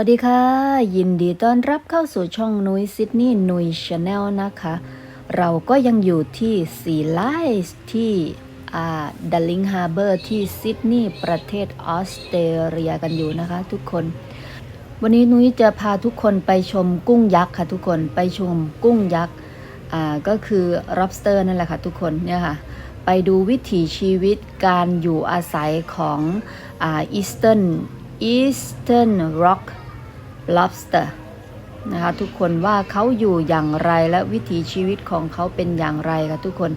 วัสดีค่ะ ยินดีต้อนรับเข้าสู่ช่องนุ้ยซิดนีย์นุ้ยชาแนลนะคะ เราก็ยังอยู่ที่ซีไลส์ที่ดัลลิงฮาร์เบอร์ที่ซิดนีย์ประเทศออสเตรเลียกันอยู่นะคะทุกคน วันนี้นุ้ยจะพาทุกคนไปชมกุ้งยักษ์ค่ะทุกคนไปชมกุ้งยักษ์ก็คือ lobster นั่นแหละค่ะทุกคนเนี่ยค่ะไปดูวิถีชีวิตการอยู่อาศัยของอ่า Eastern Eastern Rock Lobster นะคะทุกคนว่าเขาอยู่อย่างไรและวิถีชีวิตของเขาเป็นอย่างไรค่ะทุกคน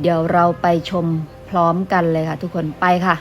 เดี๋ยวเราไปชมพร้อมกันเลยค่ะทุกคนไปค่ะ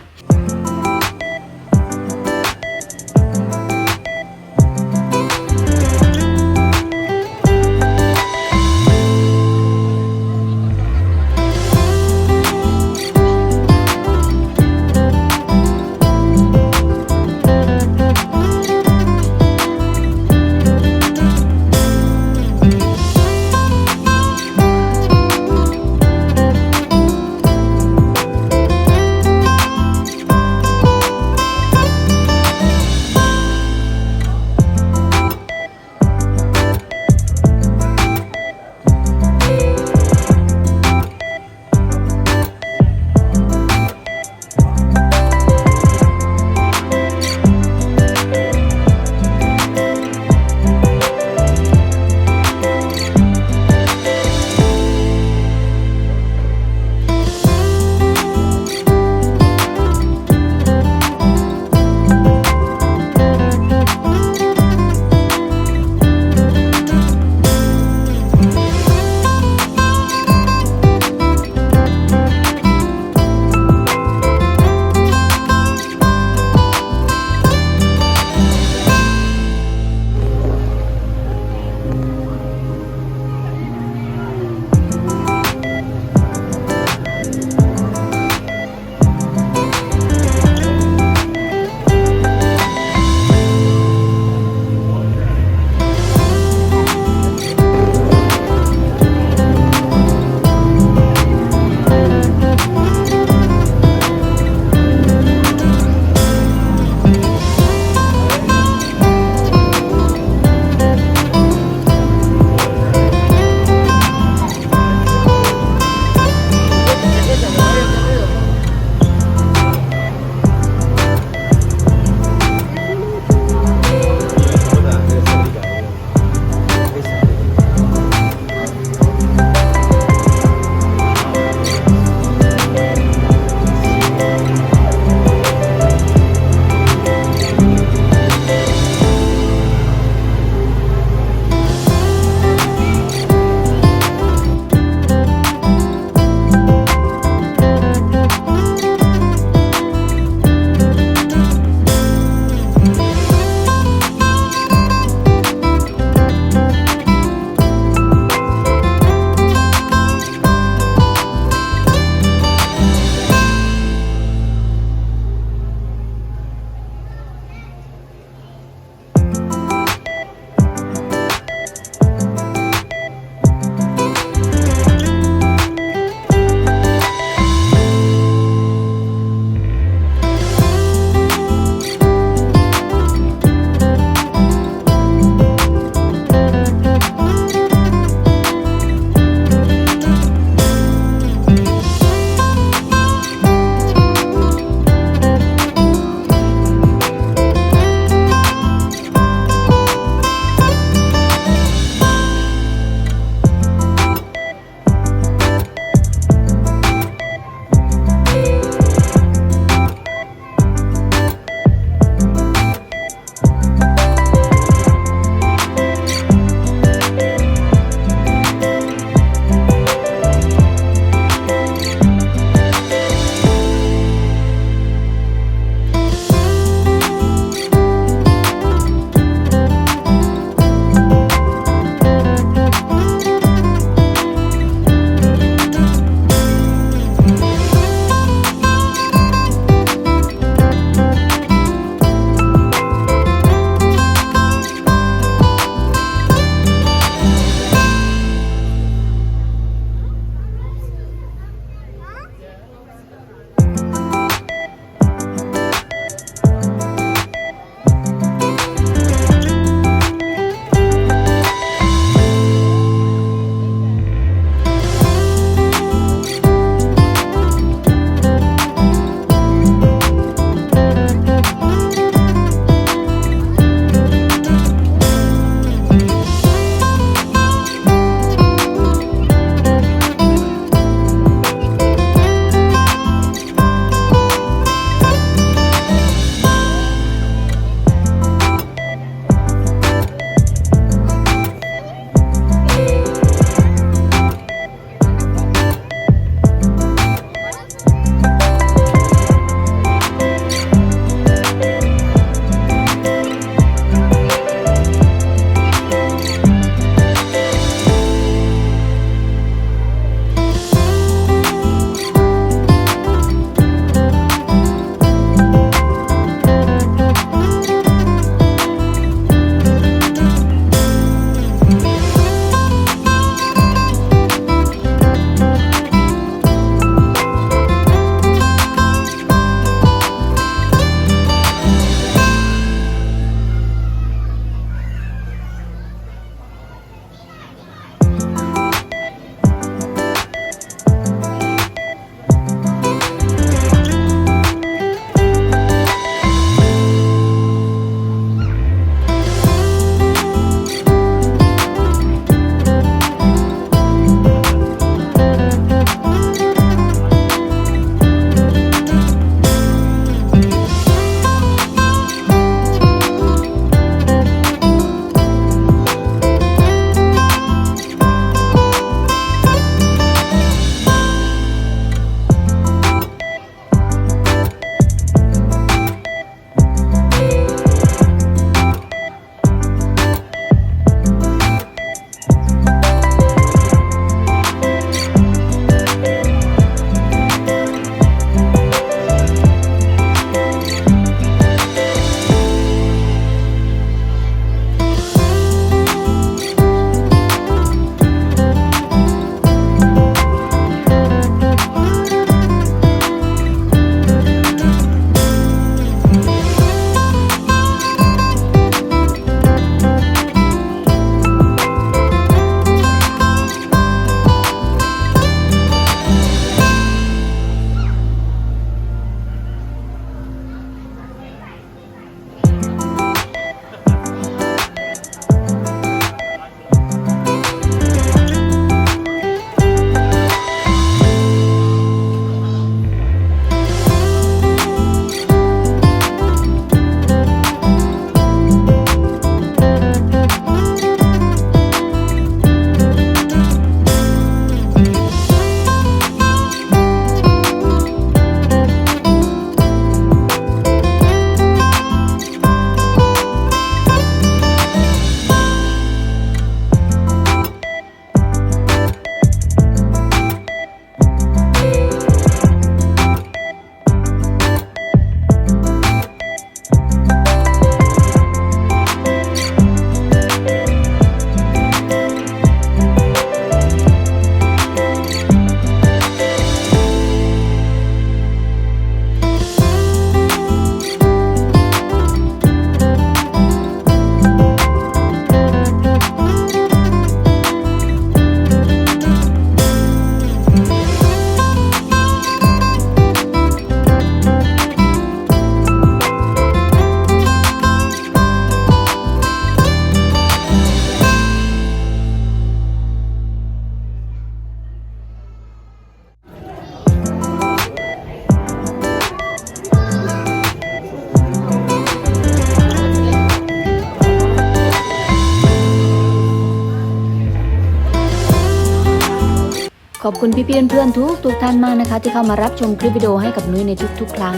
อบคุณพี่ๆเพื่อนๆทุกทุกท่านมากนะคะ ที่เข้ามารับชมคลิปวิดีโอให้กับนุ้ยในทุกๆ ครั้ง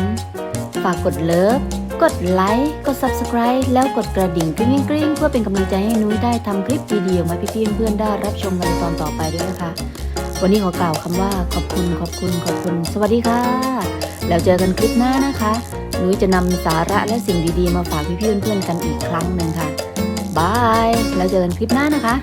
ฝากกดเลิฟ กดไลค์ กด subscribe แล้วกดกระดิ่งกริ๊งกริ๊งๆเพื่อเป็นกำลังใจให้นุ้ยได้ทำคลิปดีๆออกมาพี่ๆเพื่อนๆได้รับชมกันในตอนต่อไปด้วยนะคะ วันนี้ขอกล่าวคำว่าขอบคุณขอบคุณขอบคุณ สวัสดีค่ะ แล้วเจอกันคลิปหน้านะคะนุ้ยจะนำสาระและสิ่งดีๆ มาฝากพี่ๆเพื่อนๆกันอีกครั้งหนึ่งค่ะบายแล้วเจอกันคลิปหน้านะคะ